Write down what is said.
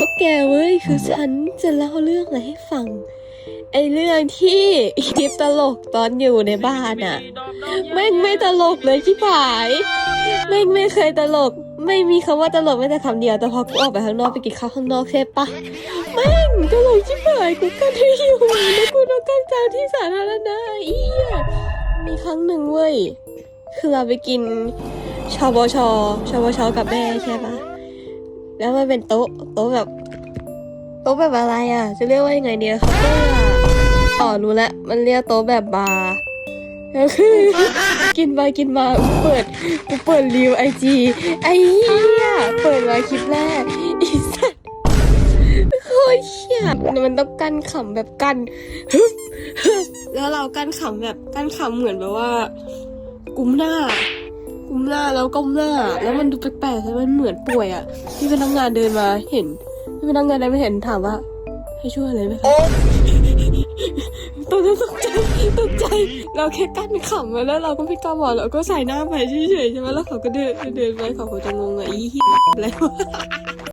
ก็แกเว้ยคือฉันจะเล่าเรื่องอะไรให้ฟัง ไอเรื่องที่คลิปตลกตอนอยู่ในบ้านอะแม่งไม่ตลกเลยที่ผายแม่งไม่เคยตลก ไม่มีคำว่าตลกแม้แต่คำเดียวแต่พอกูออกไปข้างนอกไปกินข้าวข้างนอกใช่ปะแม่งตลกที่ผายกูกันที่อยู่แล้วกูต้องกันกลางที่สาธารณะอี้มีครั้งหนึ่งเว้ยคือเราไปกินชบชชบชกับแม่ใช่ปะ แล้วมันเป็นโต๊ะโต๊ะแบบโต๊ะแบบอะไรอะ จะเรียกว่ายังไงเดียครับเตอร์อะอ๋อรู้แล้วมันเรียกโต๊ะแบบบาร์ก็คือกินไปกินมาเปิดกูเปิดรีวไอจีไอ้เหี้ยเปิดมาคลิปแรกอีสัตว์โคตรเหี้ยมันต้องกั้นขำแบบกั้นแล้วเรากั้นขำแบบกั้นขำเหมือนแบบว่า กุมหน้า หน้าแล้วก้มหน้า แล้วมันดูแปลกๆใช่ไหมมันเหมือนป่วยอะพี่พนักงานเดินมาเห็นพี่พนักงานเดินมาเห็นถามว่า ให้ช่วยอะไรไหมคะตอนนั้นตกใจตกใจ เราแค่กั้นขำไว้แล้วเราก็ไม่กล้าบอกเราก็ใส่หน้าไปเฉยๆใช่ไหมแล้วเขาก็เดินเดินไปเขาคงจะงงอะอีเหี้ยอะไรวะ